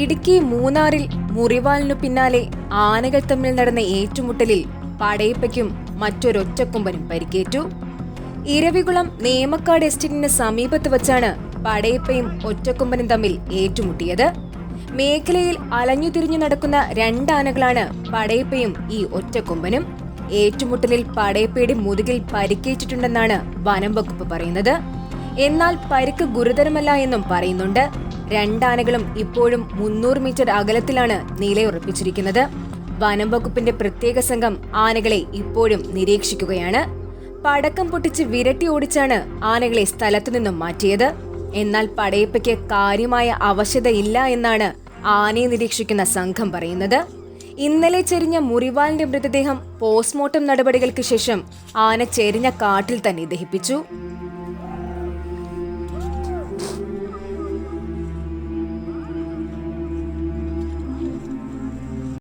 ഇടുക്കി മൂന്നാറിൽ മുറിവാലിനു പിന്നാലെ ആനകൾ തമ്മിൽ നടന്ന ഏറ്റുമുട്ടലിൽ പടയപ്പയ്ക്കും മറ്റൊരൊറ്റക്കൊമ്പനും പരിക്കേറ്റു. ഇരവികുളം നേമക്കാട് എസ്റ്റേറ്റിന് സമീപത്ത് വച്ചാണ് പടയപ്പയും ഒറ്റക്കൊമ്പനും തമ്മിൽ ഏറ്റുമുട്ടിയത്. മേഖലയിൽ അലഞ്ഞുതിരിഞ്ഞു നടക്കുന്ന രണ്ടാനകളാണ് പടയപ്പയും ഈ ഒറ്റക്കൊമ്പനും. ഏറ്റുമുട്ടലിൽ പടയപ്പയുടെ മുതുകിൽ പരിക്കേറ്റിട്ടുണ്ടെന്നാണ് വനം വകുപ്പ് പറയുന്നത്. എന്നാൽ പരിക്ക് ഗുരുതരമല്ല എന്നും പറയുന്നുണ്ട്. രണ്ടാനകളും ഇപ്പോഴും മുന്നൂറ് മീറ്റർ അകലത്തിലാണ് നിലയുറപ്പിച്ചിരിക്കുന്നത്. വനം വകുപ്പിന്റെ പ്രത്യേക സംഘം ആനകളെ ഇപ്പോഴും നിരീക്ഷിക്കുകയാണ്. പടക്കം പൊട്ടിച്ച് വിരട്ടി ഓടിച്ചാണ് ആനകളെ സ്ഥലത്തു നിന്നും മാറ്റിയത്. എന്നാൽ പടയപ്പയ്ക്ക് കാര്യമായ അവശതയില്ല എന്നാണ് ആനയെ നിരീക്ഷിക്കുന്ന സംഘം പറയുന്നത്. ഇന്നലെ ചെരിഞ്ഞ മുറിവാലിന്റെ മൃതദേഹം പോസ്റ്റ്മോർട്ടം നടപടികൾക്ക് ശേഷം ആന ചെരിഞ്ഞ കാട്ടിൽ തന്നെ ദഹിപ്പിച്ചു.